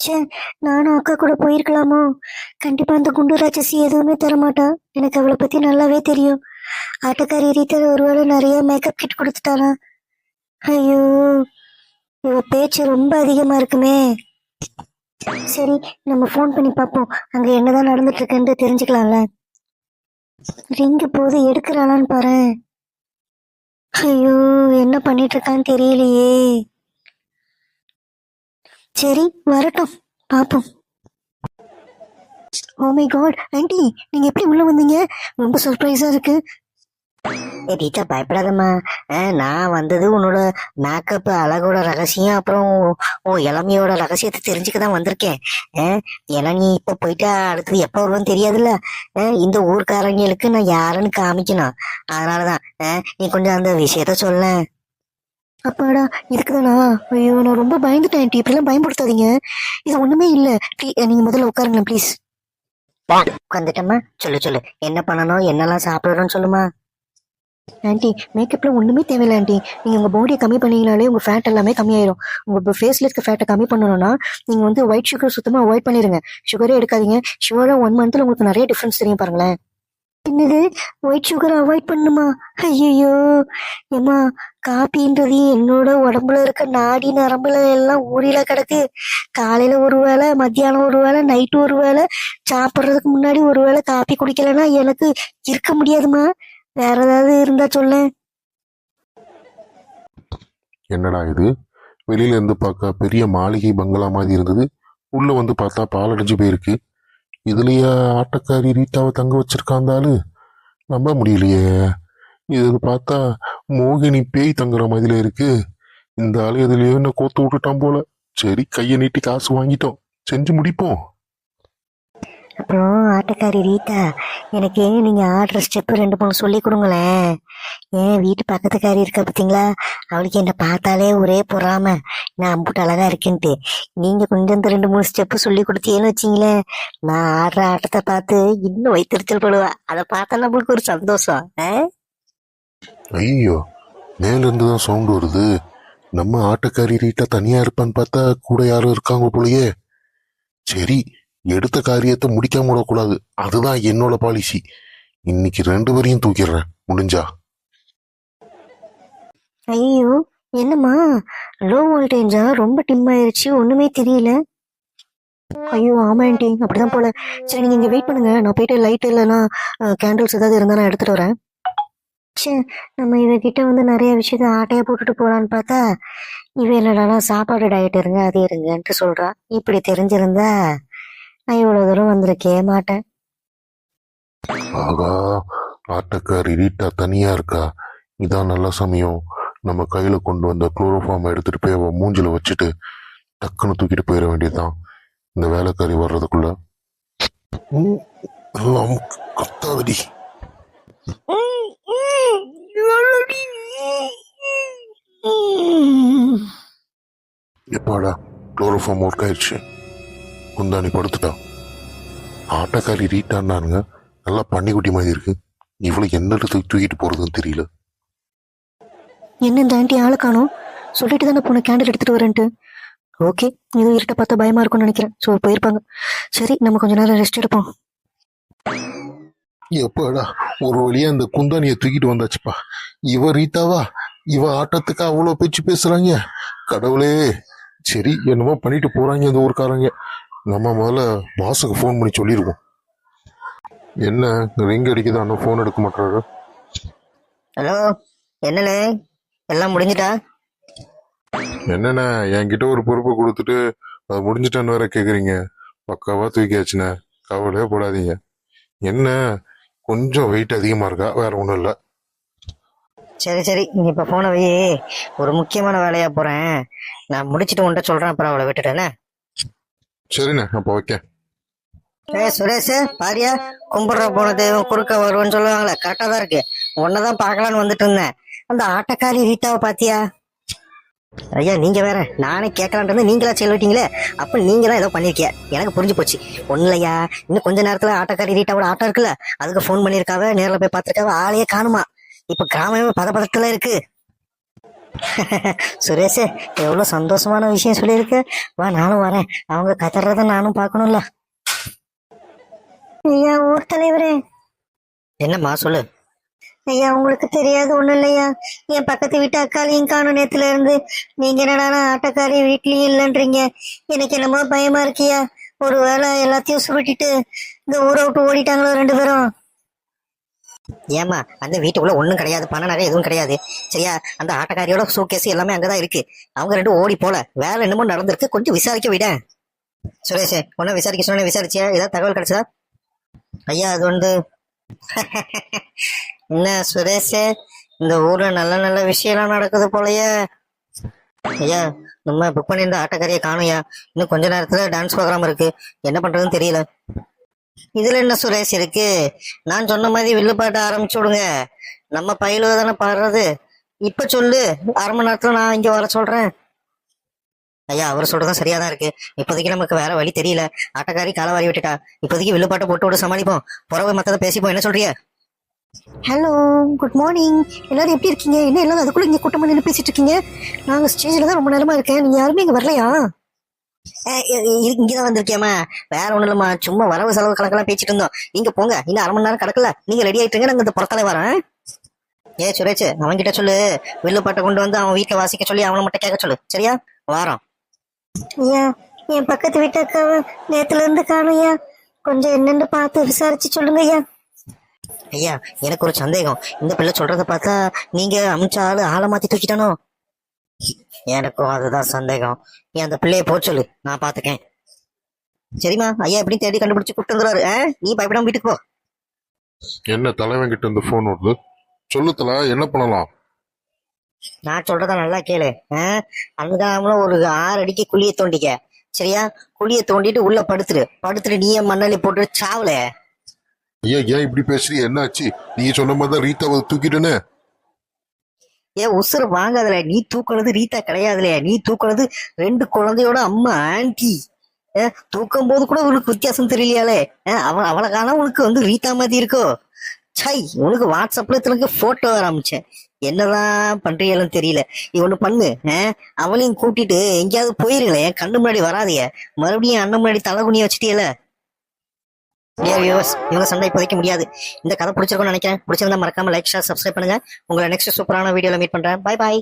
ச்சே நானும் அக்கா கூட போயிருக்கலாமோ? கண்டிப்பா அந்த குண்டு ராட்சசி எதுவுமே தரமாட்டான் எனக்கு அவளை பத்தி நல்லாவே தெரியும். ஆட்டக்காரி ரீதியில் ஒருவேளை நிறைய மேக்கப் கிட் கொடுத்துட்டாரா ஐயோ இவ பேச்சு ரொம்ப அதிகமா இருக்குமே. சரி நம்ம ஃபோன் பண்ணி பார்ப்போம். அங்க என்னதான் நடந்துட்டு இருக்குன்னு தெரிஞ்சுக்கலாம்ல. ரிங்கு போது எடுக்கிறாளான்னு பாரு ஐயோ என்ன பண்ணிட்டு இருக்கான்னு தெரியலையே. சரி வரட்டும். பாப்போம். ஓ மை காட் ஆண்டி நீங்க எப்படி உள்ள வந்தீங்க? ரொம்ப சர்ப்ரைஸா இருக்கு. ரீட்டா பயப்படாதம்மா. நான் வந்தது உன்னோட மேக்கப் அழகோட ரகசியம் அப்புறம் உன் இளமையோட ரகசியத்தை தெரிஞ்சுக்க தான் வந்திருக்கேன். ஏன்னா நீ இப்போ போயிட்டா அடுத்தது எப்போ வருவான்னு தெரியாதுல்ல? இந்த ஊர்க்காரங்களுக்கு நான் யாருன்னு காமிக்கணும். அதனால தான் நீ கொஞ்சம் அந்த விஷயத்த சொல்லேன். அப்பாடா இருக்குதானா? ஐயோ நான் ரொம்ப பயந்துட்டேன் ஆண்டி. இப்படிலாம் பயன்படுத்தாதீங்க இது ஒண்ணுமே இல்ல. ப்ளீ- நீங்க முதல்ல உட்காருங்க ப்ளீஸ் உட்காந்துட்டம்மா சொல்லு சொல்லு. என்ன பண்ணணும்? என்னெல்லாம் சாப்பிடணும்னு சொல்லுமா? ஆண்டி மேக்கப்ல ஒண்ணுமே தேவையில்ல ஆண்டி. நீங்க உங்க பாடியை கம்மி பண்ணீங்கனாலே உங்க ஃபேட் எல்லாமே கம்மியாயிரும். உங்க ஃபேஸ்ல இருக்க ஃபேட்டை கம்மி பண்ணணும்னா நீங்க வந்து ஒயிட் சுகர் சுத்தமா அவாய்ட் பண்ணிருங்க. சுகரே எடுக்காதீங்க. சுகரா ஒன் மந்த்ல உங்களுக்கு நிறைய டிஃபரன்ஸ் தெரியும் பாருங்களேன். என்னது? ஒயிட் சுகர் அவாய்ட் பண்ணுமா? ஐயோ ஏமா காப்பின்றது என்னோட உடம்புல இருக்க நாடி நரம்புல எல்லாம் ஊரில கிடக்கு. காலையில ஒரு வேளை மத்தியானம் ஒரு வேளை நைட்டு ஒரு வேளை சாப்பிட்றதுக்கு முன்னாடி ஒரு வேளை காப்பி குடிக்கலைன்னா எனக்கு இருக்க முடியாதுமா? வேற ஏதாவது இருந்தா சொல்ல என்னடா இது? வெளியில இருந்து பார்க்க பெரிய மாளிகை பங்களா மாதிரி இருந்தது. உள்ள வந்து பார்த்தா பாலடைஞ்சு போயிருக்கு. இதுலையே ஆட்டக்காரி ரீட்டாவை தங்க வச்சிருக்கான் நம்ப முடியலையே. இதில் பார்த்தா மோகினி பேய் தங்குற மாதிரி இருக்கு. இந்த ஆள் எதுலயோ என்ன கோத்து விட்டுட்டான் போல. சரி கையை நீட்டி காசு வாங்கிட்டோம். செஞ்சு முடிப்போம். அப்புறம் ஆட்டக்காரி ரீட்டா எனக்கு நீங்கள் ஆடுற ஸ்டெப்பு ரெண்டு மூணு சொல்லி கொடுங்களேன். ஏன் வீட்டு பக்கத்துக்காரி இருக்கா பார்த்தீங்களா அவளுக்கு என்னை பார்த்தாலே ஒரே பொறாம. நான் அம்புட்டு அழகாக இருக்கேன்ட்டு. நீங்கள் கொஞ்சம் இந்த ரெண்டு மூணு ஸ்டெப்பு சொல்லி கொடுத்தீங்கன்னு வச்சிங்களேன். நான் ஆடுற ஆட்டத்தை பார்த்து இன்னும் வைத்தறிச்சல் படுவா. அதை பார்த்தா நம்மளுக்கு ஒரு சந்தோஷம். ஐயோ மேலேருந்து தான் சவுண்டு வருது. நம்ம ஆட்டக்காரி ரீட்டா தனியாக இருப்பான்னு பார்த்தா கூட யாரும் இருக்காங்க போலயே. சரி எடுத்த காரியத்தை முடிக்காம விடக்கூடாது. அதுதான் என்னோட பாலிசி இன்னைக்கு ரெண்டு பேரையும் தூக்கிடுறேன். முடிஞ்சா? ஐயோ என்னம்மா? லோ வோல்டேஜா ரொம்ப டிம் ஆயிருச்சு. ஒண்ணுமே தெரியல. ஐயோ ஆமா ஆண்டி அப்படிதான் போல. சரி நீங்க இங்க வெயிட் பண்ணுங்க. நான் போயிட்டு லைட் இல்லைன்னா கேண்டில்ஸ் ஏதாவது இருந்தா நான் எடுத்துட்டு வரேன். ச்சே நம்ம இவகிட்ட வந்து நிறைய விஷயத்த ஆட்டையா போட்டுட்டு போலான்னு பார்த்தா இவ என்னடா சாப்பாடு டயட் இருங்க அது இருங்கன்ட்டு சொல்றா. இப்படி தெரிஞ்சிருந்தா நான் இவ்வளவு தூரம் வந்திருக்கே மாட்டேன். ஆகா ஆட்டக்காரி ரீட்டா தனியா இருக்கா? இதான் நல்ல சமயம். நம்ம கையில கொண்டு வந்த குளோரோஃபார்ம் எடுத்துட்டு போய் அவ மூஞ்சில வச்சுட்டு டக்குன்னு தூக்கிட்டு போயிட வேண்டியதுதான். இந்த வேலைக்காரி வர்றதுக்குள்ள. ம், கத்தாதடி. எப்பாடா குளோரோஃபார்ம் ஒர்க் ஆயிடுச்சு. குந்தாணி படுத்துட்டா ஆட்டக்காரி ரீட்டான்னானுங்க. நல்லா பன்னிக்குட்டி மாதிரி இருக்கு. இவளுக்கு என்ன தூக்கி தூக்கிட்டு போறதுன்னு தெரியல. என்ன இந்த ஆண்டி ஆளை காணோம்? சொல்லிட்டு தானே போன கேண்டில் எடுத்துட்டு வரேன்ட்டு. ஓகே இது இருட்ட பார்த்தா பயமா இருக்கும்னு நினைக்கிறேன். ஸோ போயிருப்பாங்க. சரி நம்ம கொஞ்ச நேரம் ரெஸ்ட் எடுப்போம். எப்பாடா? ஒரு வழியா இந்த குந்தாணியை தூக்கிட்டு வந்தாச்சுப்பா. இவ ரீட்டாவா? இவ ஆட்டத்துக்கு அவ்வளோ பேச்சு பேசுறாங்க? கடவுளே. சரி என்னமோ பண்ணிட்டு போறாங்க இந்த ஊர்க்காரங்க. நம்ம முதல்ல பாஸுக்கு ஃபோன் பண்ணி சொல்லிடுவோம் என்ன ரிங் அடிக்குது? அண்ணன் ஃபோன் எடுக்க மாட்டாரு ஹலோ என்னண்ணே? எல்லாம் முடிஞ்சிட்டா? என்னண்ணே என்கிட்ட ஒரு பொறுப்பை கொடுத்துட்டு அது முடிஞ்சிட்டான்னு வேற கேக்குறீங்க. பக்காவா தூக்கியாச்சுண்ணே. கவலையே போடாதீங்க. என்ன கொஞ்சம் வெயிட் அதிகமா இருக்கா? வேற ஒன்றும் இல்லை. சரி சரி. நீ இப்போ போன வை. ஒரு முக்கியமான வேலையா போறேன். நான் முடிச்சிட்டு உன்கிட்ட சொல்றேன் அப்புறம் அவளை விட்டுட்டேனே? சரிண்ணே அப்போ ஓகே ஏ சுரேஷ் பாரியா கும்பிடுற போன தெய்வம் குறுக்க வருவோன்னு சொல்லுவாங்களே கரெக்டா தான் இருக்கு. உன்னதான் பார்க்கலான்னு வந்துட்டு இருந்தேன். அந்த ஆட்டக்காரி ரீட்டாவை பாத்தியா? ஐயா நீங்க வேற நானே கேட்கலான்றது நீங்களா சொல்லிட்டீங்களே அப்ப நீங்க தான் ஏதோ பண்ணிருக்கிய? எனக்கு புரிஞ்சு போச்சு. ஒண்ணு இல்லையா? இன்னும் கொஞ்ச நேரத்துல ஆட்டக்காரி ரீட்டாவோட ஆட்டம் இருக்குல்ல அதுக்கு ஃபோன் பண்ணிருக்காவ நேரில் போய் பார்த்துருக்காவே ஆளையே காணுமா. இப்ப கிராமமே பத பதத்தில் இருக்கு. சுரேஷ் எவ்வளோ சந்தோஷமான விஷயம் சொல்லியிருக்க. வா நானும் வரேன். அவங்க கத்துறத நானும் பார்க்கணும்ல. ஐயா ஊர் தலைவரே. என்னம்மா சொல்லு. ஐயா உங்களுக்கு தெரியாது ஒண்ணும் இல்லையா? என் பக்கத்து வீட்டு அக்காலையும் காணும் நேத்துல இருந்து நீங்க என்னடா ஆட்டக்காரி வீட்லயும் இல்லைன்றீங்க. எனக்கு என்னமோ பயமா இருக்கியா ஒரு வேளை எல்லாத்தையும் சுருட்டிட்டு இந்த ஊரை விட்டு ஓடிட்டாங்களோ ரெண்டு பேரும். ஏமா அந்த வீட்டுக்குள்ள ஒன்றும் கிடையாது பண நகை எதுவும் கிடையாது. சரியா? அந்த ஆட்டக்காரியோட சூக்கேஸ் எல்லாமே அங்கதான் இருக்கு. அவங்க ரெண்டும் ஓடி போல. வேலை என்னமோ நடந்திருக்கு. கொஞ்சம் விசாரிக்க விட. சுரேஷ் ஒன்னும் விசாரிக்க சொன்ன விசாரிச்சியா? ஏதாவது தகவல் கிடைச்சதா? ஐயா அது வந்து என்ன சுரேஷ்? இந்த ஊர்ல நல்ல நல்ல விஷயம்லாம் நடக்குது போலயே. ஐயா நம்ம புக் பண்ணியிருந்த ஆட்டக்காரியை காணும்யா இன்னும் கொஞ்ச நேரத்துல டான்ஸ் ப்ரோக்ராம் இருக்கு. என்ன பண்றதுன்னு தெரியல. இதுல என்ன சுரேஷ் இருக்கு? நான் சொன்ன மாதிரி வில்லுப்பாட்ட ஆரம்பிச்சு விடுங்க. நம்ம பயில தானே பாடுறது. இப்ப சொல்லு. அரை மணி நேரத்துல நான் இங்க வர சொல்றேன். ஐயா அவர் சொல்றதும் சரியா தான் இருக்கு. இப்போதைக்கு நமக்கு வேற வழி தெரியல. ஆட்டக்காரி காலவாரி விட்டுட்டா. இப்போதைக்கு வில்லுப்பாட்டை போட்டு விட சமாளிப்போம். புறவை மத்ததை பேசிப்போம். என்ன சொல்றிய ஹலோ குட் மார்னிங் எல்லாரும் எப்படி இருக்கீங்க? என்ன எல்லாரும் அதுக்குள்ள இங்க கூட்டமா நின்று பேசிட்டு இருக்கீங்க? நாங்க ஸ்டேஜ்ல தான் ரொம்ப நேரமா இருக்கேன். நீங்க யாருமே இங்க வரலையா? இங்கதான் வந்திருக்கேம்மா வேற ஒண்ணும் இல்லம்மா. சும்மா வரவு செலவு கணக்கெல்லாம் பேசிட்டு இருந்தோம். நீங்க போங்க. இன்னும் அரை மணி நேரம் கிடக்கல. நீங்க ரெடி ஆயிட்டுங்க நாங்க இந்த புறத்தாலே வரேன். ஏ சுரேஷ் அவன் கிட்ட சொல்லு வில்லுப்பாட்டை கொண்டு வந்து அவன் வீட்டுல வாசிக்க சொல்லி அவனை மட்டும் கேட்க சொல்லு. சரியா? வாரம் என் பக்கத்து வீட்டு அக்காவை நேத்துல இருந்து காணையா கொஞ்சம் என்னன்னு பார்த்து விசாரிச்சு சொல்லுங்க ஐயா. ஐயா எனக்கு ஒரு சந்தேகம். இந்த பிள்ளை சொல்றத பார்த்தா நீங்க அமிச்ச ஆளு ஆளை மாத்தி தூக்கிட்டானோ? எனக்கும் அதுதான் சந்தேகம். நீ அந்த பிள்ளைய போ சொல்லு. நான் பாத்துக்கேன். சரிம்மா ஐயா எப்படி தேடி கண்டுபிடிச்சு கூப்பிட்டு வந்துருவாரு ஆ? நீ பயப்படாம வீட்டுக்கு போ. என்ன தலைவன் கிட்ட இந்த போன் வருது? சொல்லு தல என்ன பண்ணலாம்? நான் சொல்றத நல்லா கேளு. ஆ? அங்காமல ஒரு ஆறு அடிக்கு குழிய தோண்டிக்க. சரியா? குழிய தோண்டிட்டு உள்ள படுத்துரு. படுத்துட்டு நீயே மண்ணாளி போட்டு சாவல? ஐயா ஏன் இப்படி பேசுறீ? என்னாச்சு? நீ சொன்ன மாதிரி தான் ரீத்தாவை தூக்கிட்டேனே. ஏன் உசுறு வாங்காதல நீ தூக்குனது ரீதா கிடையாதுல நீ தூக்குனது ரெண்டு குழந்தையோட அம்மா ஆன்டி தூக்கும் போது கூட உனக்கு வித்தியாசம் தெரியலையாலே அவன் அவளை காண உனக்கு வந்து ரீதா மாதிரி இருக்கோ? சை உனக்கு வாட்ஸ்அப்ல எனக்கு போட்டோ ஆரம்பிச்சேன். என்னதான் பண்றீங்களும் தெரியல. நீ ஒண்ணு பண்ணு அவளையும் கூட்டிட்டு எங்கேயாவது போயிருங்களேன். கண்ணு முன்னாடி வராதிய மறுபடியும் அண்ணன் முன்னாடி தலை குனிய வச்சுட்டியல? இவங்க சண்டை இப்போதைக்கு முடியாது. இந்த கதை பிடிச்சிருக்கும்னு நினைக்கிறேன். பிடிச்சிருந்தா மறக்காம லைக் ஷேர் சப்ஸ்கிரைப் பண்ணுங்க. உங்களை நெக்ஸ்ட் சூப்பரான வீடியோல மீட் பண்றேன். Bye bye